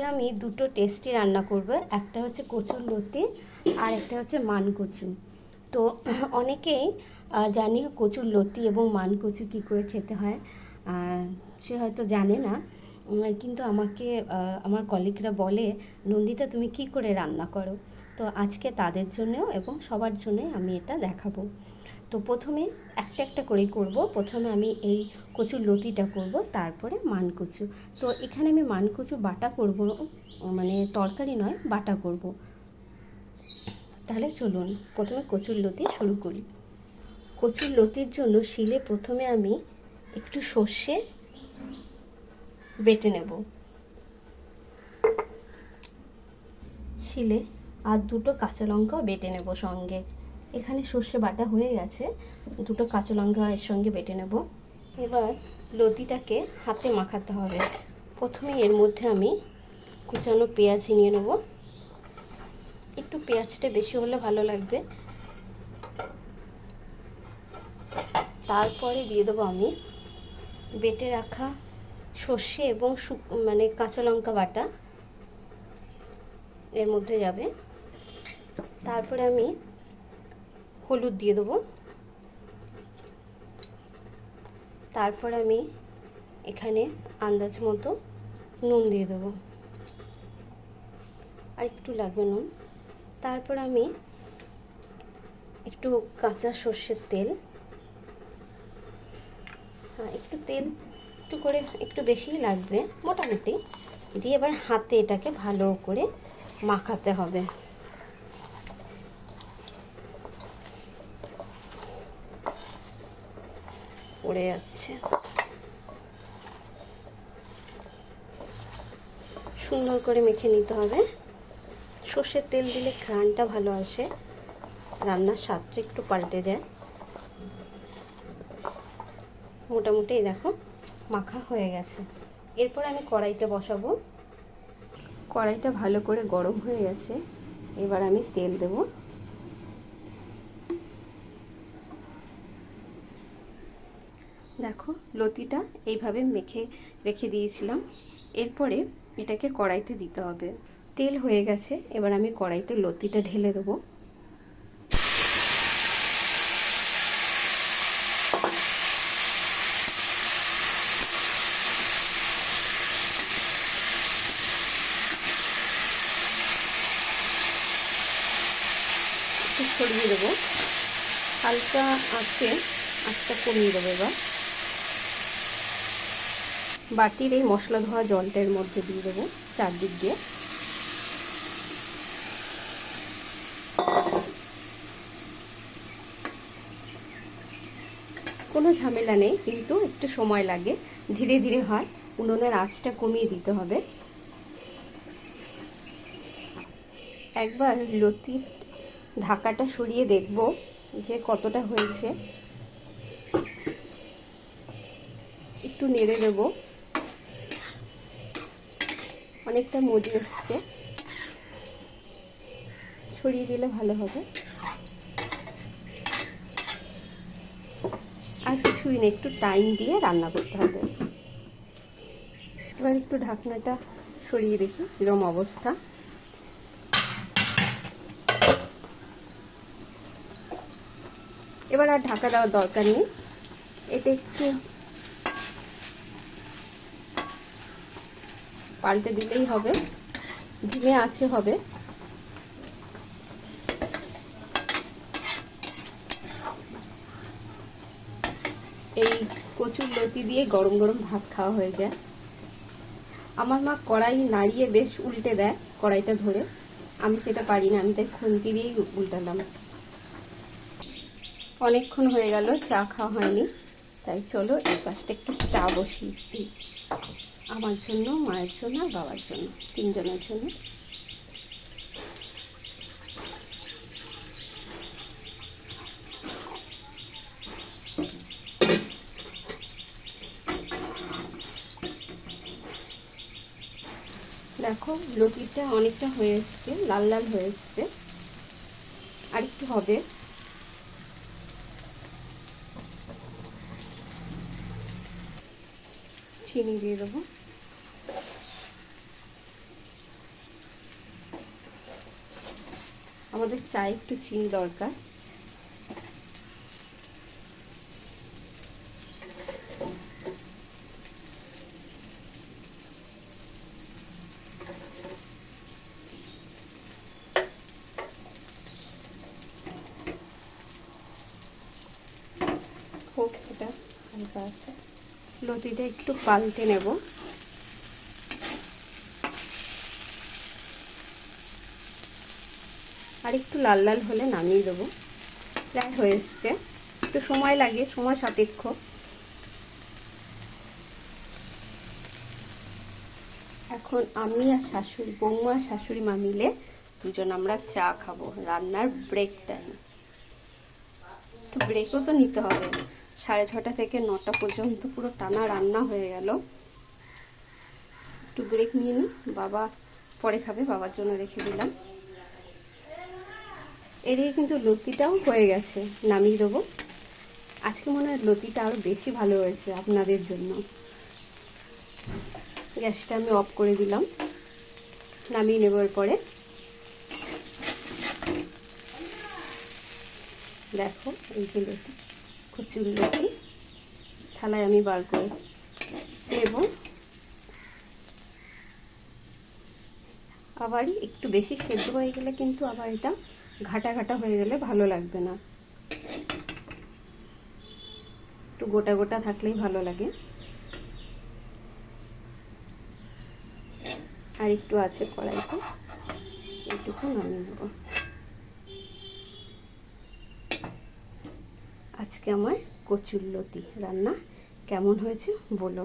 আজকে আমি দুটো টেস্টি রান্না করব। একটা হচ্ছে কচুর লতি আর একটা হচ্ছে মান কচু। তো অনেকেই জানি কচুর লতি এবং মান কচু কী করে খেতে হয়। সে হয়তো জানে না। কিন্তু আমাকে আমার কলিগরা বলে, নন্দিতা, তুমি কি করে রান্না করো? তো আজকে তাদের জন্যও এবং সবার জন্যই আমি এটা দেখাবো। তো প্রথমে একটা একটা করে করব। প্রথমে আমি এই কচুর লতিটা করব, তারপরে মান কচু তো এখানে আমি মান কচু বাটা করব মানে তরকারি নয়, বাটা করব। তাহলে চলুন, প্রথমে কচুর লতি শুরু করি। কচুর লতির জন্য শিলে প্রথমে আমি একটু সর্ষে বেটে নেব। শিলে আর দুটো কাঁচা লঙ্কাও বেটে নেব সঙ্গে। এখানে সর্ষে বাটা হয়ে গেছে। দুটো কাঁচা লঙ্কা এর সঙ্গে বেটে নেব। এবার লতিটাকে হাতে মাখাতে হবে। প্রথমে এর মধ্যে আমি কুচানো পেঁয়াজ নিয়ে নেব। একটু পেঁয়াজটা বেশি হলে ভালো লাগবে। তারপরে দিয়ে দেবো আমি বেটে রাখা সর্ষে এবং মানে কাঁচা লঙ্কা বাটা। এর মধ্যে যাবে। তারপরে আমি হলুদ দিয়ে দেবো। তারপর আমি এখানে আন্দাজ মতো নুন দিয়ে দেবো। আর একটু লাগবে নুন। তারপর আমি একটু কাঁচা সর্ষের তেল। হ্যাঁ একটু তেল, একটু করে, একটু বেশিই লাগবে, মোটামুটি। দিয়ে এবার হাতে এটাকে ভালো করে মাখাতে হবে। পড়ে যাচ্ছে। সুন্দর করে মেখে নিতে হবে। সর্ষের তেল দিলে ঘ্রাণটা ভালো আসে। রান্নার স্বাদটা একটু পাল্টে যায়। মোটামুটি দেখো, মাখা হয়ে গেছে। এরপর আমি কড়াইতে বসাবো। কড়াইটা ভালো করে গরম হয়ে গেছে। এবার আমি তেল দেব। দেখো, লতিটা এইভাবে মেখে রেখে দিয়েছিলাম। এরপরে এটাকে কড়াইতে দিতে হবে। তেল হয়ে গেছে, এবার আমি কড়াইতে লতিটা ঢেলে দেবো। ছড়িয়ে দেবো। হালকা আছে আঁচটা কমিয়ে দেবো এবার। বাটির এই মশলা ধোয়া জলটার মধ্যে দিয়ে দেবো চারদিক দিয়ে। কোনো ঝামেলা নেই, কিন্তু একটু সময় লাগে। ধীরে ধীরে হয়, উনুনের আঁচটা কমিয়ে দিতে হবে। একবার লতির ঢাকাটা সরিয়ে দেখব যে কতটা হয়েছে। একটু নেড়ে দেব। অনেকটা মজে এসছে। ছড়িয়ে দিলে ভালো হবে। আর কিছুই না একটু টাইম দিয়ে রান্না করতে হবে। এবার একটু ঢাকনাটা সরিয়ে দেখি এরম অবস্থা। এবার আর ঢাকা দেওয়ার দরকার নেই। এটা একটু পাল্টে দিলেই হবে। ধিমে আছে হবে। এই কচুর লতি দিয়ে গরম গরম ভাত খাওয়া হয়ে যায়। আমার মা কড়াই নাড়িয়ে বেশ উল্টে দেয় কড়াইটা ধরে। আমি সেটা পারি না, আমি তাই খুন্তি দিয়েই উল্টালাম। অনেকক্ষণ হয়ে গেল, চা খাওয়া হয়নি। তাই চলো এই পাশটা একটু চা বসিয়ে দিই। আমার জন্য, মায়ের জন্য আর বাবার জন্য, তিনজনের জন্য। দেখো, লতিটা অনেকটা হয়ে এসছে, লাল লাল হয়ে এসছে। আর একটু হবে। চিনি দিয়ে দেবো। আমাদের চায়ে একটু চিনি দরকার। হালকা আছে। লতিটা একটু পাল্টে নেব। আর একটু লাল লাল হলে নামিয়ে দেবো। প্রায় হয়ে এসছে। একটু সময় লাগে, সময় সাপেক্ষ। এখন আমি আর শাশুড়ি, বৌমা শাশুড়ি মা মিলে দুজন আমরা চা খাব রান্নার ব্রেক টাইম একটু ব্রেকও তো নিতে হবে। সাড়ে ছটা থেকে নটা পর্যন্ত পুরো টানা রান্না হয়ে গেল। একটু ব্রেক নিয়ে নিই বাবা পরে খাবে, বাবার জন্য রেখে দিলাম। এদিকে কিন্তু লতিটাও হয়ে গেছে, নামিয়ে দেবো। আজকে মনে হয় লতিটা আরও বেশি ভালো হয়েছে আপনাদের জন্য। গ্যাসটা আমি অফ করে দিলাম, নামিয়ে নেবার পরে দেখো, এই যে লতি, কচুর লতি, থালায় আমি বার করে নেব। আবার একটু বেশি সেদ্ধ হয়ে গেলে কিন্তু আবার এটা ঘাটা ঘাটা হয়ে গেলে ভালো লাগবে না। একটু গোটা গোটা থাকলেই ভালো লাগে। আর একটু আছে কড়াইতে, এইটুকু নামিয়ে নেব। আজকে আমার কচুর লতি রান্না কেমন হয়েছে বলো।